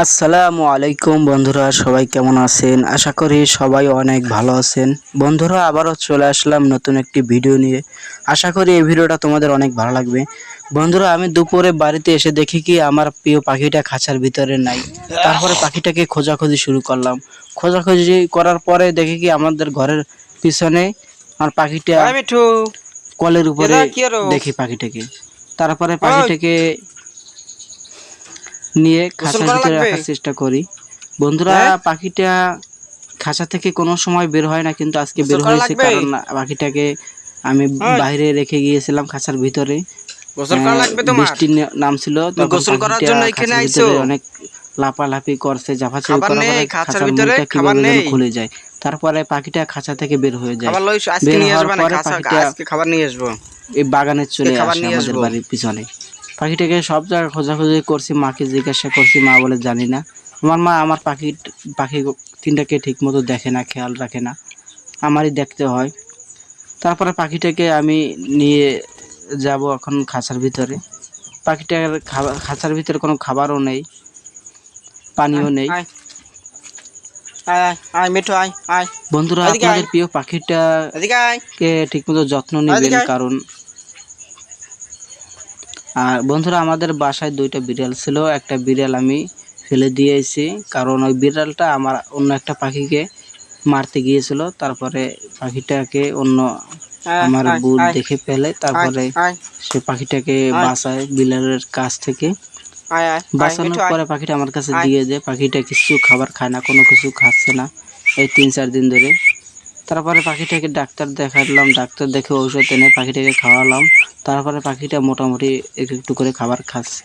আসসালামু আলাইকুম বন্ধুরা সবাই কেমন আছেন? আশা করি সবাই অনেক ভালো আছেন। বন্ধুরা আবারও চলে আসলাম নতুন একটি ভিডিও নিয়ে। আশা করি এই ভিডিওটা তোমাদের অনেক ভালো লাগবে। বন্ধুরা আমি দুপুরে বাড়িতে এসে দেখি কি আমার প্রিয় পাখিটা খাঁচার ভিতরে নাই। তারপরে পাখিটাকে খোঁজাখুঁজি শুরু করলাম। খোঁজাখুঁজি করার পরে দেখি কি আমাদের ঘরের পিছনে আমার পাখিটা কলের উপরে? দেখি পাখিটাকে। তারপরে পাখিটাকে নিয়ে খাঁচার ভিতরে রাখার চেষ্টা করি। বন্ধুরা হ্যাঁ? পাখিটা খাঁচা থেকে কোনো সময় বের হয় না কিন্তু আজকে বের হয়েছে কারণ পাখিটাকে আমি বাইরে রেখে গিয়েছিলাম খাঁচার ভিতরে। নামছিল গোসল করার জন্য এখানে আইছো? অনেক করছে জাফাচাপি করার খাঁচার খাঁচার ভিতরে খাবার নেই। খুলে যায়। তারপরে পাখিটা খাঁচা থেকে বের হয়ে যায়। খাবার লই আজকে বের হওয়ার পরে পাখিটা- আজকে খাবার নিয়ে আসব। এই বাগানে চলে আসে আমাদের বাড়ির পিছনে। পাখিটাকে সব জায়গায় খোঁজাখুঁজি করছি মাকে জিজ্ঞাসা করছি মা বলে জানি না। আমার মা আমার পাখি পাখি তিনটাকে ঠিক মতো দেখে না খেয়াল রাখে না। আমারই দেখতে হয়। তারপরে পাখিটাকে আমি নিয়ে যাব এখন খাঁচার ভিতরে। পাখিটার খাবার খাঁচার ভিতরে কোনো খাবারও নেই পানিও নেই। বন্ধুরা আপনাদের প্রিয় পাখিটাকে এদিকে ঠিকমতো যত্ন নেবেন কারণ আর বন্ধুরা আমাদের বাসায় দুইটা বিড়াল ছিল। একটা বিড়াল আমি ফেলে দিয়েছি কারণ ওই বিড়ালটা আমার অন্য একটা পাখিকে মারতে গিয়েছিল। তারপরে পাখিটাকে অন্য আমার আয়, বুট দেখে ফেলে তারপরে সে পাখিটাকে। বাঁচায় বিড়ালের কাছ থেকে বাঁচানোর পরে পাখিটা আমার কাছে দিয়ে দেয়। পাখিটা কিছু খাবার খায় না কোনো কিছু খাচ্ছে না এই তিন চার দিন ধরে। তারপরে পাখিটাকে ডাক্তার দেখালাম ডাক্তার দেখে ঔষধ এনে পাখিটাকে খাওয়ালাম। তারপরে পাখিটা মোটামুটি একটু একটু করে খাবার খাচ্ছে।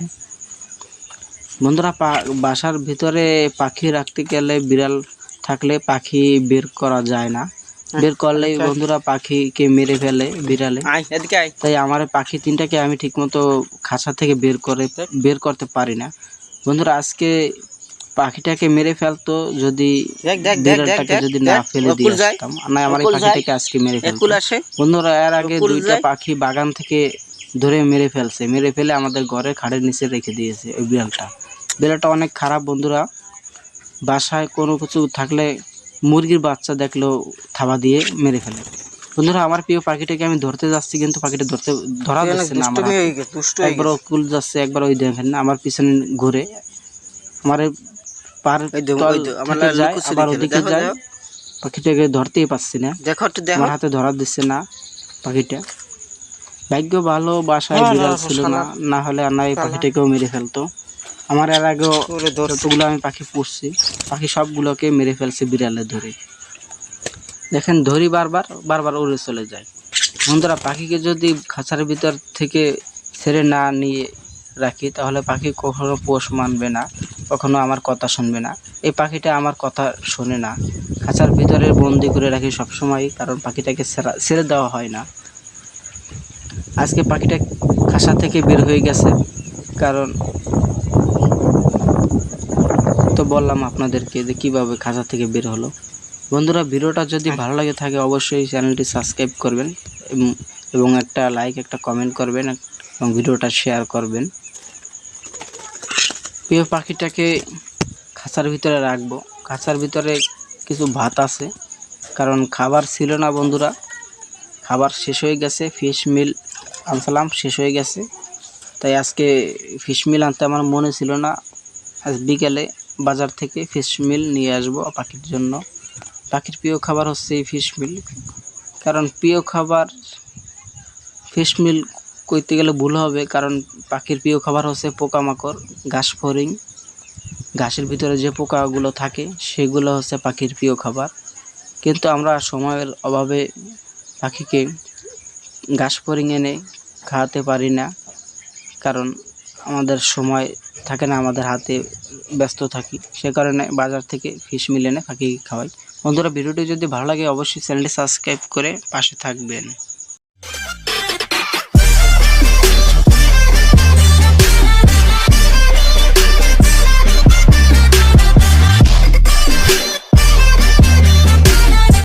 বন্ধুরা বাসার ভিতরে পাখি রাখতে গেলে বিড়াল থাকলে পাখি বের করা যায় না। বের করলেই আচ্ছা। বন্ধুরা পাখিকে মেরে ফেলে বিড়ালে। তাই আমার পাখি তিনটাকে আমি ঠিকমতো খাঁচা থেকে বের করে বের করতে পারি না। বন্ধুরা আজকে পাখিটাকে মেরে ফেলতো যদি বিড়ালটাকে যদি না ফেলে দিয়ে আসতাম। না আমার এই পাখিটাকে আজকে মেরে ফেলতো। বন্ধুরা এর আগে দুইটা পাখি বাগান থেকে ধরে মেরে ফেলছে। মেরে ফেলে আমাদের ঘরের খাড়ের নিচে রেখে দিয়েছে ওই বিড়ালটা। বিড়ালটা অনেক খারাপ বন্ধুরা। বাসায় কোনো কিছু থাকলে মুরগির বাচ্চা দেখলেও থাবা দিয়ে মেরে ফেলে। বন্ধুরা আমার প্রিয় পাখিটাকে আমি ধরতে যাচ্ছি কিন্তু পাখিটা ধরতে ধরা যাচ্ছে না আমার। একবার কুল যাচ্ছে একবার ওই দেখেন না আমার পিছনে ঘুরে। আমার পার আবার ওদিকে যায়। পাখিটাকে ধরতেই পারছি না। দেখো একটু দেখো। আমার হাতে ধরা দিচ্ছে না পাখিটা। ভাগ্য ভালো বাসায় বিড়াল ছিল না। না। হলে আর না এই পাখিটাকেও মেরে ফেলতো। আমার এর আগেও যতগুলো আমি পাখি পুষছি পাখি সবগুলোকে মেরে ফেলছে বিড়ালে ধরে। দেখেন ধরি বারবার বারবার উড়ে চলে যায়। বন্ধুরা পাখিকে যদি খাঁচার ভিতর থেকে ছেড়ে না নিয়ে রাখি, তাহলে পাখি কখনো পোষ মানবে না, কখনো আমার কথা শুনবে না। এই পাখিটা আমার কথা শোনে না। খাঁচার ভিতরে বন্দি করে রাখি সবসময়, কারণ পাখিটাকে ছেড়া- দেওয়া হয় না। আজকে পাখিটা খাঁচা থেকে বের হয়ে গেছে, কারণ তো বললাম আপনাদেরকে যে কীভাবে খাঁচা থেকে বের হলো। বন্ধুরা, ভিডিওটা যদি ভালো লাগে থাকে, অবশ্যই চ্যানেলটি সাবস্ক্রাইব করবেন এবং একটা লাইক, একটা কমেন্ট করবেন, এবং ভিডিওটা শেয়ার করবেন। প্রিয় পাখিটাকে খাঁচার ভিতরে রাখব। খাঁচার ভিতরে কিছু ভাত আছে, কারণ খাবার ছিল না বন্ধুরা। খাবার শেষ হয়ে গেছে ফিশ মিল আনসালাম শেষ হয়ে গেছে। তাই আজকে ফিশ মিল আনতে আমার মনে ছিল না। আজ বিকেলে বাজার থেকে ফিশ মিল নিয়ে আসব পাখির জন্য। পাখির প্রিয় খাবার হচ্ছে এই ফিশ মিল কারণ প্রিয় খাবার ফিশ মিল কইতে গেলে ভুল হবে, কারণ পাখির প্রিয় খাবার হচ্ছে পোকামাকড়, ঘাস ফড়িং। ঘাসের ভিতরে যে পোকাগুলো থাকে, সেগুলো হচ্ছে পাখির প্রিয় খাবার। কিন্তু আমরা সময়ের অভাবে পাখিকে ঘাস ফড়িং এনে খাওয়াতে পারি না, কারণ আমাদের সময় থাকে না, আমাদের হাতে ব্যস্ত থাকি। সে কারণে বাজার থেকে ফিশ মিল এনে পাখিকে খাওয়াই। বন্ধুরা, ভিডিওটি যদি ভালো লাগে, অবশ্যই চ্যানেলটি সাবস্ক্রাইব করে পাশে থাকবেন।